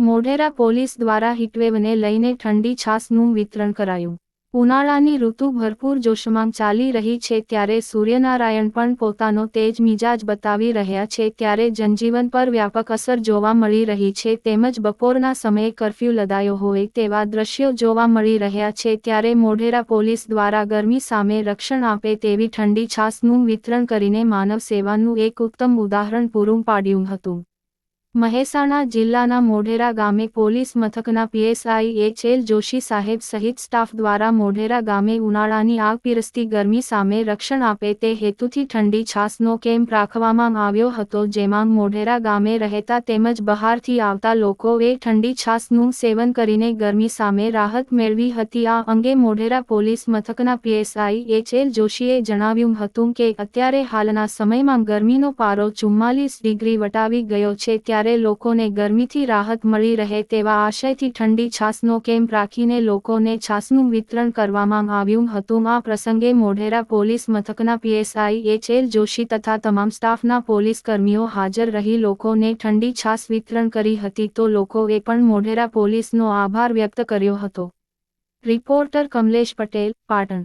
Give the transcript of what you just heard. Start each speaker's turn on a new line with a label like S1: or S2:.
S1: Modhera police દ્વારા હીટવેવને લઈને ઠંડી છાસનું વિતરણ કરાયું. ઉનાળાની ઋતુ ભરપૂર જોશમાં ચાલી રહી છે ત્યારે સૂર્યનારાયણ પણ પોતાનો તેજ મિજાજ બતાવી રહ્યા છે ત્યારે જનજીવન પર વ્યાપક અસર જોવા મળી રહી છે તેમજ બપોરના સમયે કરફ્યુ લદાયો હોય તેવા દ્રશ્યો જોવા મળી રહ્યા છે ત્યારે મોઢેરા પોલીસ દ્વારા ગરમી સામે રક્ષણ આપે તેવી ઠંડી છાસનું વિતરણ કરીને માનવ સેવાનું એક ઉત્તમ ઉદાહરણ પૂરું પાડ્યું હતું. મહેસાણા જિલ્લાના મોઢેરા ગામે પોલીસ મથકના પીએસઆઈ એચ એલ જોશી સાહેબ સહિત સ્ટાફ દ્વારા મોઢેરા ગામે ઉનાળાની આગ પીરસતી ગરમી સામે રક્ષણ આપે તે હેતુથી ઠંડી છાસનો કેમ્પ રાખવામાં આવ્યો હતો, જેમાં મોઢેરા ગામે રહેતા તેમજ બહારથી આવતા લોકોએ ઠંડી છાસનું સેવન કરીને ગરમી સામે રાહત મેળવી હતી. આ અંગે મોઢેરા પોલીસ મથકના પીએસઆઈ એચ એલ જોશીએ જણાવ્યું હતું કે અત્યારે હાલના સમયમાં ગરમીનો પારો ચુમ્માલીસ ડિગ્રી વટાવી ગયો છે, ત્યારે લોકોને ગરમીથી રાહત મળી રહે તેવા આશયથી ઠંડી છાસનો કેમ્પ રાખીને લોકોને છાસનું વિતરણ કરવામાં આવ્યું હતું. આ પ્રસંગે મોઢેરા પોલીસ મથકના પીએસઆઈ એચ એલ જોશી તથા તમામ સ્ટાફના પોલીસ કર્મીઓ હાજર રહી લોકોને ઠંડી છાસ વિતરણ કરી હતી તો લોકોએ પણ મોઢેરા પોલીસનો આભાર વ્યક્ત કર્યો હતો. રિપોર્ટર કમલેશ પટેલ, પાટણ.